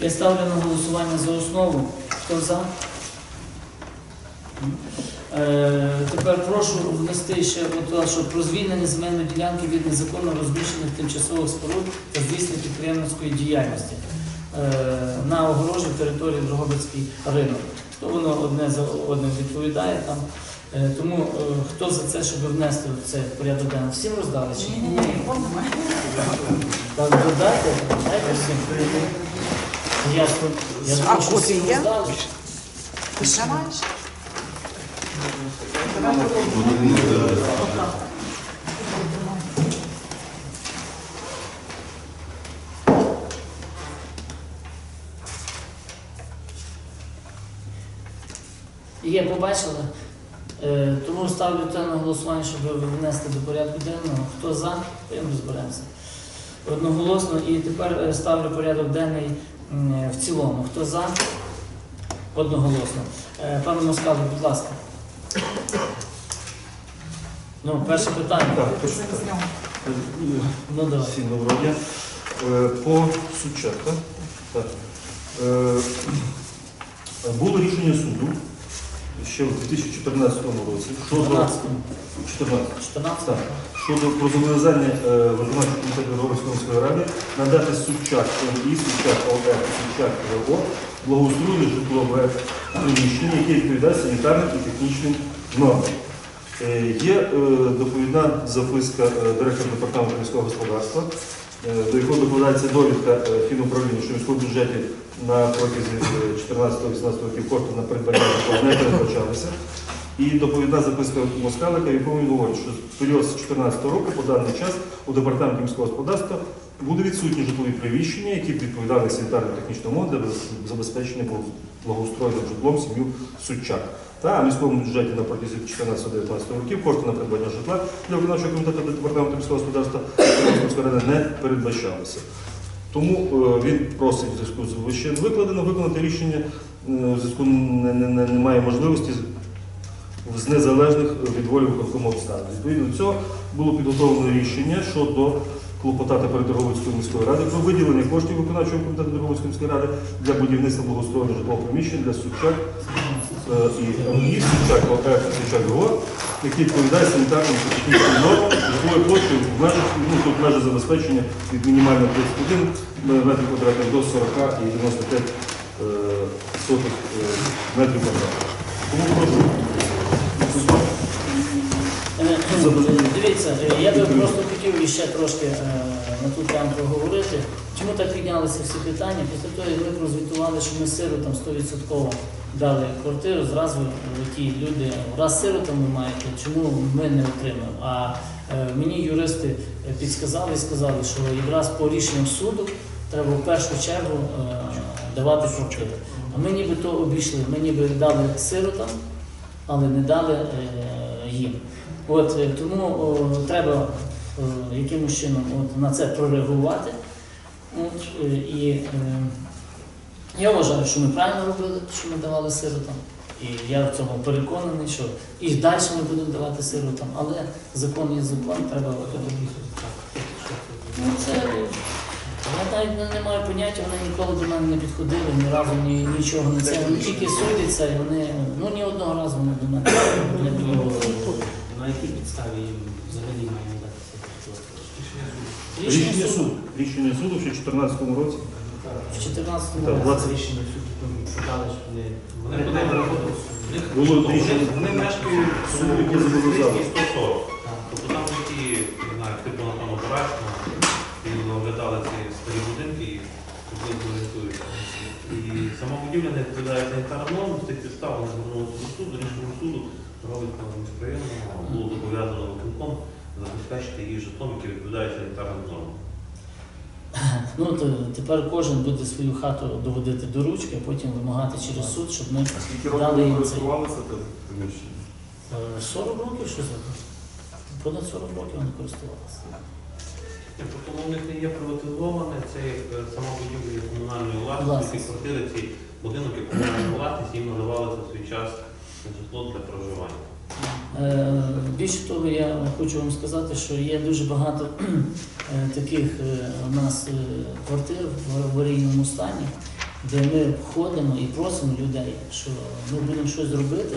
Я ставлю на голосування за основу. Хто за? Е, тепер прошу внести ще що про звільнення земельної ділянки від незаконно розміщених тимчасових споруд та здійснення підприємницької діяльності е, на огорожі території Дрогобицький ринок. То воно одне за одним відповідає там. Е, тому е, хто за це, щоб внести в це порядок денний? Всім роздали чи ні? Ні-ні-ні, помнимо. Так, додайте, дайте всім. Я, я А хочу копії всім є? Ти ще маєш? Є, побачили? Е, тому ставлю те на голосування, щоб внести до порядку денного. Хто за, тим розберемося. Одноголосно. І тепер е, ставлю порядок денний в цілому. Хто за? Одноголосно. Е, Пане Москалу, будь ласка. Ну, перше питання. Так, перше питання. Ну, давай. Всім доброго дня. Е, По так? Так. Е, Було рішення суду ще в 2014 році 12. 14, 14. так, щодо про зобов'язання е, виконавчого комітету Громадської міської ради надати Сучак МІ, Сучак ОЕ, Сучак ВО благоустроєне житлове приміщення, яке відповідає санітарним і технічним нормам. Е, Є е, доповідна записка директора департаменту міського господарства, до якого докладається довідка фінуправління, що в міському бюджеті на протязі 14-18 років кошти на придбання не передбачалися. І доповідна записка Москалика, якому він говорить, що в період з 2014 року по даний час у департаменті міського господарства буде відсутні житлові приміщення, які б відповідали санітарно-технічному для забезпечення благоустроєним житлом сім'ю Сучак. Та в міському бюджеті на протязі 14-19 років кошти на придбання житла для виконавчого комітету департаменту міського господарства не передбачалися. Тому е, він просить в зв'язку з вище викладено виконати рішення е, в зв'язку не- не- не- немає можливості з- незалежних від волі виконкому обставин. Відповідно до цього було підготовлено рішення щодо клопотати перед Дрогобицькою міською радою про виділення коштів виконавчого комітету Дрогобицької міської ради для будівництва благоустроєного житлового приміщення для Сучак е, і МІ, Сучак ОЕФ, Сучак ГО, який відповідає санітарним технічним нормам житлової площі в межах, ну, тут межі забезпечення від мінімально 31 метрів квадратних до 40 і 95 е, сотих е, метрів квадратних. Тому прошу. Дивіться, я би просто хотів ще трошки е, на ту тему проговорити. Чому так піднялися всі питання? Після того, як ми прозвітували, що ми сиротам 100% дали квартиру, зразу ті люди, раз сиротам ви маєте, чому ми не отримаємо? А е, мені юристи підсказали і сказали, що якраз по рішенням суду треба в першу чергу е, давати квартиру. А ми нібито обійшли, ми ніби дали сиротам, але не дали е, їм. От е, тому о, треба е, якимось чином от, на це прореагувати. От, і е, я вважаю, що ми правильно робили, що ми давали сиротам. І я в цьому переконаний, що і далі ми будемо давати сиротам, але закон є закон, треба Ну, це я навіть не, маю поняття, вони ніколи до мене не підходили, ні разу ні, нічого не це. Вони тільки судяться, і вони ну ні одного разу вони до мене не підходили. На якій підставі їм взагалі має надатися? Рішення суду. Рішення суду ще в 2014 році. В 14 Так, році. 20 рішення суду шукали, що вони Вони подали роботу. В Було вони- рішення. Вони мешкають Суд, яке зобов'язало. 140. Так. Тобто там такі, не знаю, типу на тому Барашно, і оглядали ці старі будинки і приблизно орієнтуються. І сама будівля не відповідає санітарним нормам, з тих підстав вони звернулися до суду, рішення суду, Ровицького міськрайону було зобов'язано виконком забезпечити її житлом, яке відповідає санітарним нормам. Ну то тепер кожен буде свою хату доводити до ручки, а потім вимагати через суд, щоб ми Скільки Дали років їм ви це. користувалися тим приміщенням? е, 40 років що за понад 40 років вони користувалися. Тобто в них не є приватизоване, це е, сама будівля комунальної власності, квартири, ці будинки комунальної власності, їм надавалося в свій час житло для проживання. Е, Більше того, я хочу вам сказати, що є дуже багато е, таких у нас квартир в аварійному стані, де ми входимо і просимо людей, що ми будемо щось зробити,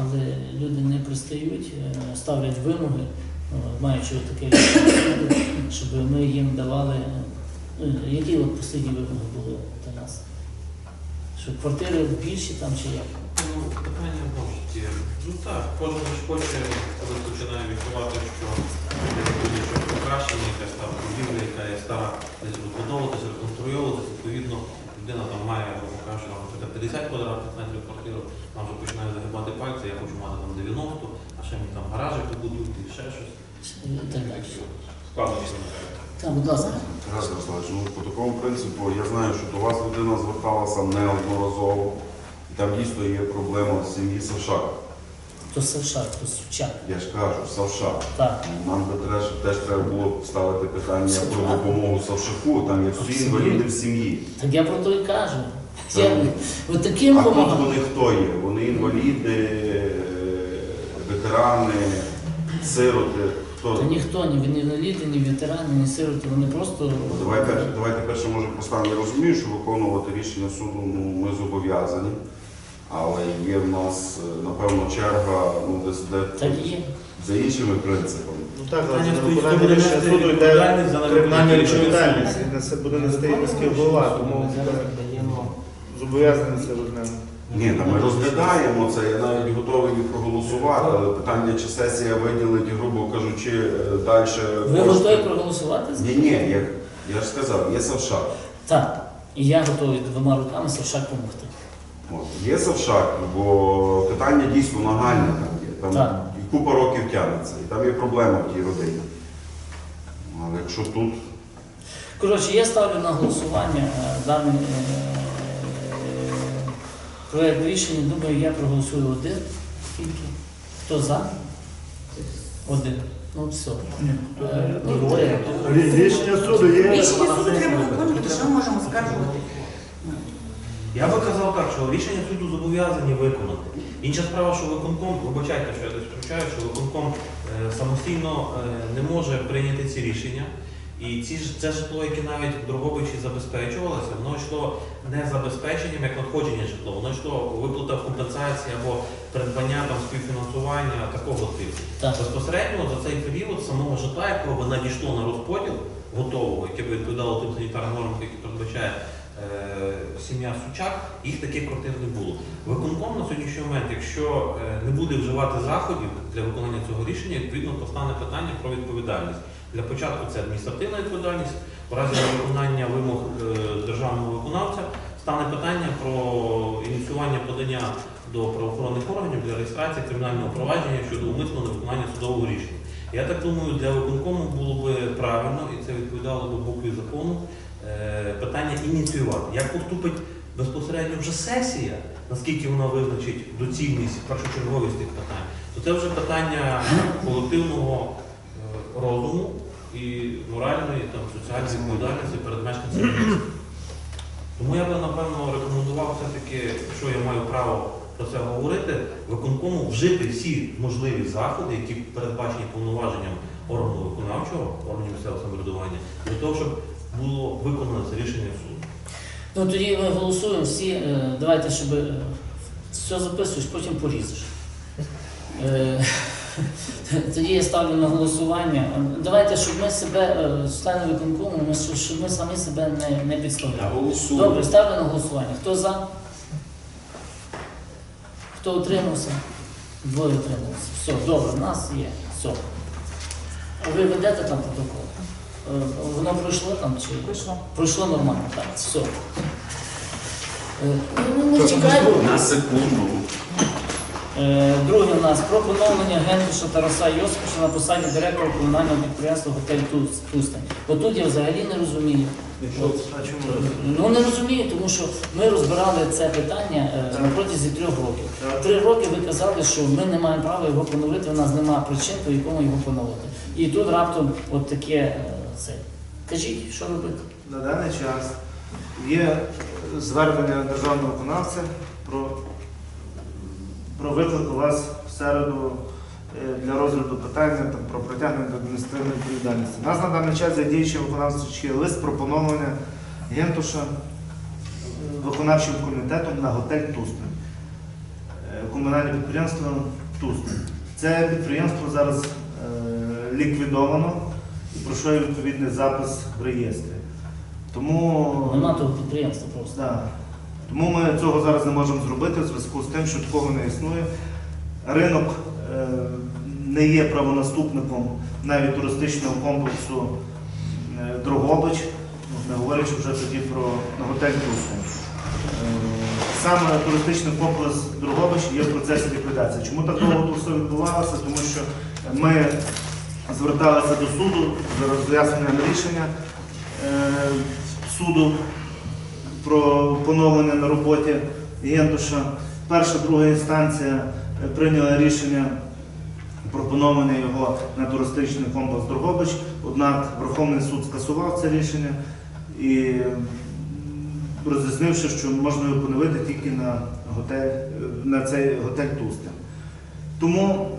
але люди не пристають, ставлять вимоги, маючи таке щоб ми їм давали. е, Які от останні вимоги були до нас? Що квартири більші там чи як? Ну, питання можуть. Ну так, кожен ж хоче, коли починає відчувати, що буде щось покращення, якась там будівля, яка є стара, десь розбудовуватися, реконструйовуватися, відповідно, людина там має, там, наприклад, 50 квадратних метрів квартиру, вона вже починає загибати пальці, я хочу мати там 90, а ще мені там гаражик побудують і ще щось. Так далі. Так, будь ласка. Тарас Ярославович, ну по такому принципу я знаю, що до вас людина зверталася неодноразово. І там дійсно є проблема з сім'ї Савшак. То Савшак, то Сучак. Я ж кажу, Савшак. Так. Нам би теж, теж треба було ставити питання про допомогу Савшаку. Там є всі інваліди в сім'ї. Так я про то і кажу. Я, от таким А тут вони хто є? Вони інваліди, е, ветерани, сироти. Та ніхто, ні ні інваліди, ні ветерани, ні сироти, вони просто. Давайте, давайте перше може поставимо. Я розумію, що виконувати рішення суду ну, ми зобов'язані, але є в нас, е, напевно, черга ну, десь де, Так є. за іншими принципами. Ну так, але за виконання буде рішення суду йде кримінальна відповідальність. І несе буде нести міський голова, тому Ми даємо зобов'язані це визнати. Ні, та ми розглядаємо це, я навіть готовий і проголосувати, але питання, чи сесія виділить, грубо кажучи, далі. Ви готові проголосувати? Ні, ні, я, я ж сказав, є Савшак. Так. І я готовий двома руками Савшак допомогти. От, є Савшак, бо питання дійсно нагальне там є. Там Так. і купа років тягнеться, і там є проблема в тій родині. Але якщо тут Коротше, я ставлю на голосування е, даний е, проект рішення. Думаю, я проголосую один. Тільки. Хто за? Один. Ну все. Е, ну. Рі- Рішення суду є. Рішення суду треба виконувати, що ми можемо скаржувати. Я би казав так, що рішення суду зобов'язані виконати. Інша справа, що виконком, вибачайте, що я десь втручаю, що виконком е, самостійно е, не може прийняти ці рішення. І ці ж це житло, яке навіть в Дрогобичі забезпечувалося, воно йшло не забезпеченням як надходження житло, воно йшло виплата компенсації або придбання там співфінансування такого типу. Так. Безпосередньо за цей період самого житла, якого би надійшло на розподіл готового, яке б відповідало тим санітарним нормам, які передбачає сім'я Сучак, їх таких квартир не було. Виконком на сьогоднішній момент, якщо е, не буде вживати заходів для виконання цього рішення, відповідно постане питання про відповідальність. Для початку це адміністративна відповідальність, в разі невиконання вимог е, державного виконавця стане питання про ініціювання подання до правоохоронних органів для реєстрації кримінального провадження щодо умисного невиконання судового рішення. Я так думаю, для виконкому було би правильно, і це відповідало би букві закону, е, питання ініціювати. Як поступить безпосередньо вже сесія, наскільки вона визначить доцільність, першочерговість тих питань, то це вже питання колективного е, розуму і моральної там, соціальної відповідальності перед мешканцями міста. Тому я би, напевно, рекомендував все-таки, якщо я маю право про це говорити, виконкому вжити всі можливі заходи, які передбачені повноваженням органу виконавчого, органів місцевого самоврядування, для того, щоб було виконано це рішення суду. Ну тоді ми голосуємо всі. е, Давайте, щоб е, все записуєш, потім порізеш. Е, Тоді я ставлю на голосування. Давайте, щоб ми себе, е, члени виконкому, ми- щоб- щоб ми самі себе не, не підставляли. Добре, ставлю на голосування. Хто за? Хто утримався? Двоє утрималися. Все, добре, в нас є. Все. А ви ведете там протокол? Е, Воно пройшло там чи? Пройшло. Пройшло нормально, так, все. Е, Ну, ми чекаємо. На секунду. Е, Друге у нас про поновлення Гентуша Тараса Йосиповича на посаді директора комунального підприємства Готель Тус- Тустань. Отут я взагалі не розумію. От. Ну не розумію, тому що ми розбирали це питання на протязі трьох років. Три роки ви казали, що ми не маємо права його поновити, у нас немає причин, по якому його поновити. І тут раптом от таке. Кажіть, що робити? На даний час є звернення державного виконавця про, про виклик у вас в середу е, для розгляду питання там, про притягнення до адміністративної відповідальності. У нас на даний час є діючий виконавчий лист про поновлення Гентуша виконавчим комітетом на готель Тусне. Е, Комунальне підприємство Тусне. Це підприємство зараз е, ліквідовано пройшов відповідний запис в реєстрі. Тому Нема того підприємства просто. Да. Тому ми цього зараз не можемо зробити в зв'язку з тим, що такого не існує. Ринок е, не є правонаступником навіть туристичного комплексу е, Дрогобич, не говорячи вже тоді про готель. Е, Саме туристичний комплекс Дрогобич є в процесі ліквідації. Чому так довго тут все відбувалося? Тому що ми зверталися до суду за роз'ясненням рішення е, суду про поновлення на роботі Єнтуша. Перша, друга інстанція е, прийняла рішення про поновлення його на туристичний комплекс Дрогобич. Однак Верховний суд скасував це рішення і роз'яснивши, що можна його поновити тільки на готель, е, на цей готель Тустин. Тому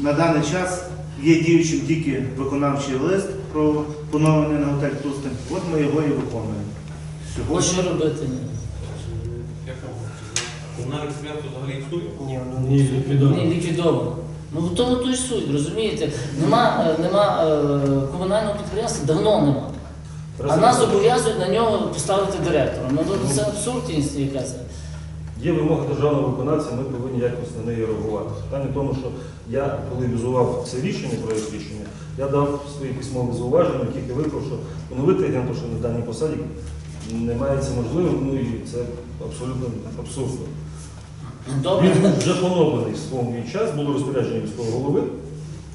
на даний час є діючим тільки виконавчий лист про поновлення на готель Тустин. От ми його і виконуємо. Ну, Сьогодні що робити? Комунальне підприємство взагалі існує? Ні, ліквідовано. Ні, ліквідовано. Ну в тому то й суть, розумієте? Нема, е, нема е, комунального підприємства, давно нема. А нас зобов'язують на нього поставити директора. Ну то це абсурдність якась. Є вимога державного виконавця, ми повинні якось на неї реагувати. Питання в тому, що я, коли візував це рішення, проєкт рішення, я дав свої письмові зауваження, яких я виклав, що поновити агенту, що на даній посаді немає це можливим, ну і це абсолютно абсурдно. Добре. Він вже поновлений в свій час, було розпорядження міського голови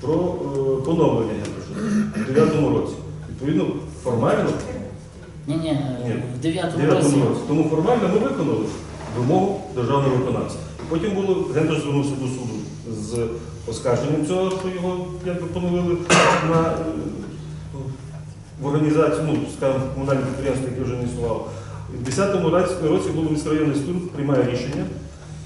про е, поновлення у 2009 році. Відповідно, формально Ні, ні, в в 9 9 році. році. Тому формально ми виконали вимогу державного виконавця. Потім було Гендер звернувся до суду з оскарженням цього, що його якби поновили на е, в організацію, ну скажімо, комунальне підприємство, яке вже не існувало. У 2010 році, було міськрайонний суд приймає рішення,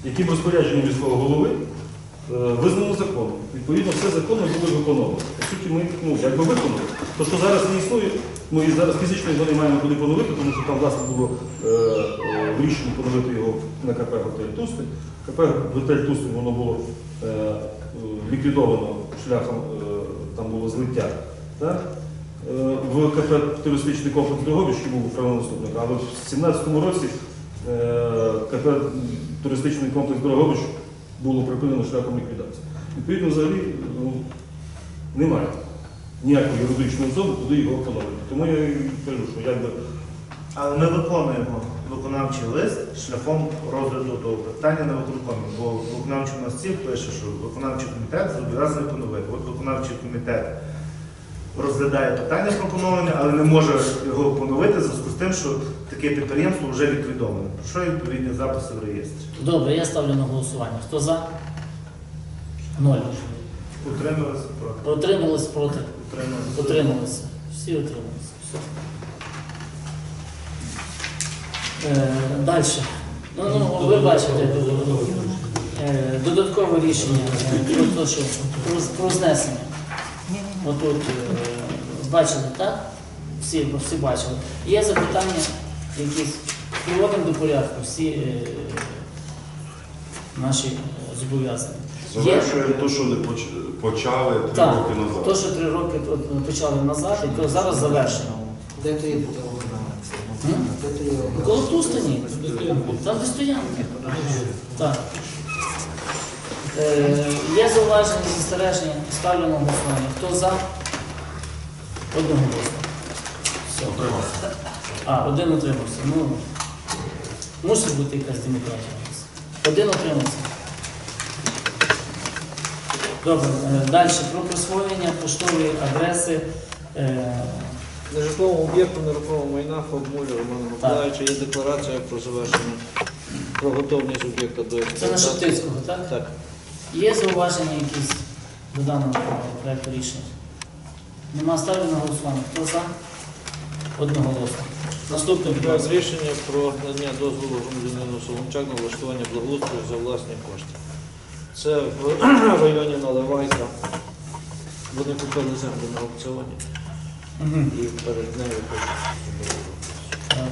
яким розпорядженням міського голови е, визнано законом. Відповідно, все законно було виконано. По суті, ми ну, якби виконали. То, що зараз не існує, ми і зараз фізично його не маємо куди поновити, тому що там власне було е, е, в його на КП Готель Тустин. КП Готель Тустин воно було е, е, ліквідовано шляхом, е, там було злиття. Так? Е, В КП туристичний комплекс Дрогобич, який був правонаступник, але в 2017 році е, КП туристичний комплекс Дрогобич було припинено шляхом ліквідації. Відповідно, взагалі ну, немає ніякої юридичної особи, куди його поновити. Тому я кажу, що якби Але ми виконуємо виконавчий лист шляхом розгляду того питання на виконкомі. Бо в виконавчому листі пише, що виконавчий комітет зобов'язаний поновити. От виконавчий комітет розглядає питання про поновлення, але не може його поновити в зв'язку з тим, що таке підприємство вже ліквідоване. Про що відповідні записи в реєстрі? Добре, я ставлю на голосування. Хто за? Ноль. Утрималися проти. Утримались проти. Утрималися. Утрималися. Всі утрималися. Все. Е, далі. Ну, ну, ви бачите, е, додаткове рішення е, про те, що про, про знесення. Отут е, бачили, так? Всі, всі бачили. Є запитання якісь приводимо до порядку, всі е, наші е, зобов'язання. Завершуємо те, що не почали три Так, роки назад. то, що три роки почали назад, і то зараз завершено. Де є Коло Тустані, там де стоянки. Так. Е, є зауваження, застереження, ставлю на голосування. Хто за? Одного голосу. А, один утримався. Ну, мусить бути якась демократія. Один утримався. Добре, далі про присвоєння поштової адреси. Е, Нежитловому об'єкту нерухомого майна Фобмулі Романа Миколаївича є декларація про завершення, про готовність об'єкта до Це на експлуатації. Шептицького, так? Так. Є зауваження якісь до даного проекту рішення? Нема ставлю на голосування. Хто за? Одноголосно. Наступне, будь Проект рішення про надання дозволу громадянину Соломчак на влаштування благоустрою за власні кошти. Це в районі Наливайка. Вони купили землю на аукціоні. І перед нею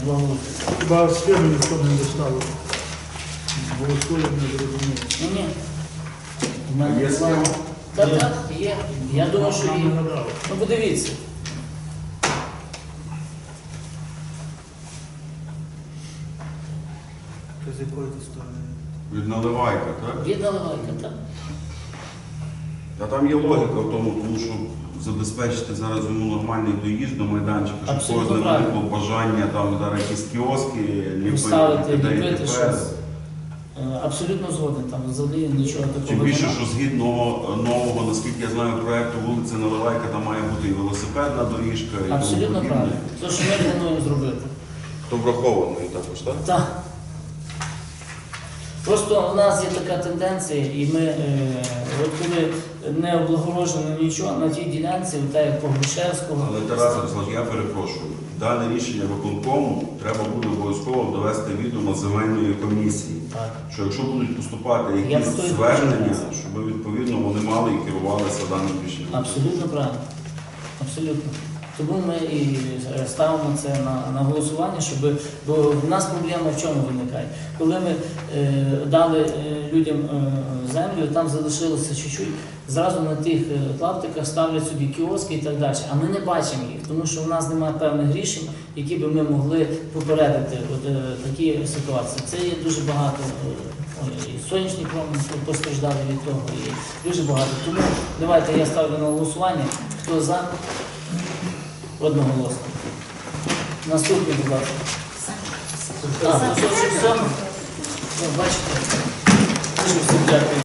благоустрою. Хіба схеми ніхто не доставив. Голосує не зрозуміло. Ні, ні. У мене Є схема? Так, так, є. Я думаю, що є. Ну подивіться. Ти з якої ти сторони? Від наливайка, так? Є наливайка, так. Та там є логіка в тому, тому що забезпечити зараз йому нормальний доїзд до майданчика, щоб Абсолютно когось не правильно. виникло бажання там зараз якісь кіоски, ліпити, щось. Е, Абсолютно згоден, там взагалі нічого такого Тим більше, що згідно нового, наскільки я знаю, проекту вулиця Наливайка, там має бути і велосипедна доріжка, і тому Абсолютно подібне. правильно. Те, що ми плануємо зробити. То враховано і також, так? Так. Просто в нас є така тенденція, і ми, е, от коли не облагорожено нічого на тій ділянці, так як по Грушевського, Але Тарас Ярославович, я перепрошую. Дане рішення виконкому треба буде обов'язково довести відомо земельної комісії. так. Що якщо будуть поступати якісь і звернення, щоб відповідно вони мали і керувалися даним рішенням. Абсолютно правильно. Абсолютно. Тому ми і е, ставимо це на, на голосування, щоб бо в нас проблема в чому виникає. Коли ми е, дали е, людям е, землю, там залишилося чуть-чуть, зразу на тих е, клаптиках ставлять собі кіоски і так далі. А ми не бачимо їх, тому що в нас немає певних рішень, які би ми могли попередити от, е, такі ситуації. Це є дуже багато. е, І сонячні промені постраждали від того, і дуже багато. Тому давайте я ставлю на голосування. Хто за? Одноголосно. Наступний, будь ласка. А, ну, що, що, все? Ну, бачите? Дуже всім дякую.